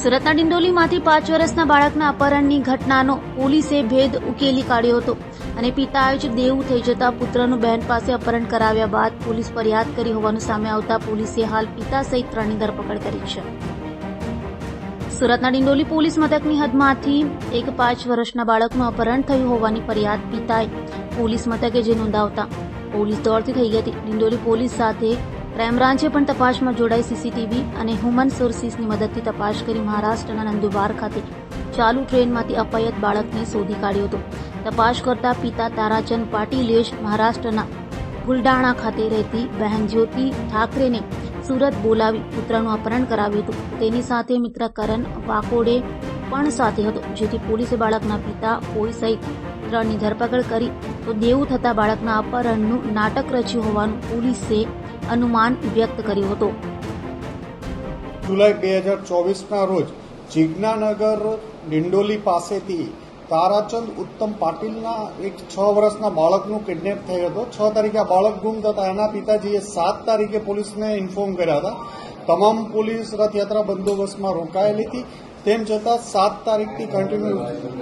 સુરતના ડિંડોલીમાંથી પાંચ વર્ષના બાળકના અપહરણની ઘટનાનો પોલીસે ભેદ ઉકેલી કાઢ્યો હતો અને પિતાએ જ દેવું થઈ જતા પુત્રનું બહેન પાસે અપહરણ કરાવ્યા બાદ પોલીસ ફરિયાદ કરી હોવાનું સામે આવતા પોલીસે હાલ પિતા સહિત ત્રણની ધરપકડ કરી છે. સુરતના ડિંડોલી પોલીસ મથકની હદમાંથી એક પાંચ વર્ષના બાળકનું અપહરણ થયું હોવાની ફરિયાદ પિતાએ પોલીસ મથકે જે નોંધાવતા પોલીસ દોડતી થઈ ગઈ હતી. ડિંડોલી પોલીસ સાથે ક્રાઇમ બ્રાન્ચે પણ તપાસમાં જોડાઈ સીસીટીવી અને હ્યુમન સોર્સિસની મદદથી તપાસ કરી મહારાષ્ટ્રના નંદુબાર ખાતે ચાલુ ટ્રેનમાંથી અપાયત બાળકને શોધી કાઢ્યો હતો. તપાસ કરતા પિતા તારાચંદ પાટીલેશ મહારાષ્ટ્રના બુલડાણા ખાતે રહેતી બહેન જ્યોતિ ઠાકરેને સુરત બોલાવી પુત્રનું અપહરણ કરાવ્યું હતું. તેની સાથે મિત્ર કરણ વાકોડે પણ સાથે હતો, જેથી પોલીસે બાળકના પિતા, કોઈ સહિત ત્રણની ધરપકડ કરી તો દેવું થતા બાળકના અપહરણનું નાટક રચ્યું હોવાનું પોલીસે અનુમાન વ્યક્ત કર્યું હતું. જુલાઈ બે હજાર ચોવીસના રોજ જિજ્ઞાનગર ડિંડોલી પાસેથી તારાચંદ ઉત્તમ પાટીલના એક છ વર્ષના બાળકનું કિડનેપ થયો હતો. છ તારીખે આ બાળક ગુમ થતા એના પિતાજીએ સાત તારીખે પોલીસને ઇન્ફોર્મ કર્યા હતા. તમામ પોલીસ રથયાત્રા બંદોબસ્તમાં રોકાયેલી હતી. તેમ છતાં સાત તારીખથી કન્ટિન્યુ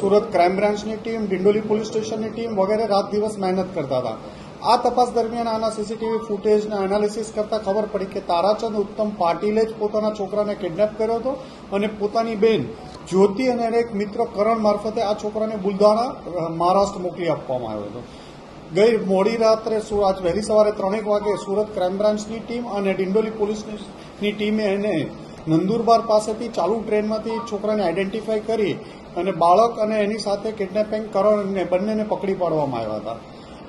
સુરત ક્રાઇમ બ્રાન્ચની ટીમ, ડિંડોલી પોલીસ સ્ટેશનની ટીમ વગેરે રાત દિવસ મહેનત કરતા હતા. આ તપાસ દરમિયાન આના સીસીટીવી ફૂટેજના એનાલિસિસ કરતા ખબર પડી કે તારાચંદ ઉત્તમ પાટીલે જ પોતાના છોકરાને કિડનેપ કર્યો હતો અને પોતાની બેન જ્યોતિ અને એક મિત્ર કરણ મારફતે આ છોકરાને બુલધાણા મહારાષ્ટ્ર મોકલી આપવામાં આવ્યો હતો. ગઈ મોડી રાત્રે આજ વહેલી સવારે ત્રણેક વાગે સુરત ક્રાઇમ બ્રાન્ચની ટીમ અને ડિંડોલી પોલીસની ટીમે એને નંદુરબાર પાસેથી ચાલુ ટ્રેનમાંથી છોકરાને આઈડેન્ટિફાઈ કરી અને બાળક અને એની સાથે કિડનેપિંગ કરણને બંનેને પકડી પાડવામાં આવ્યા હતા.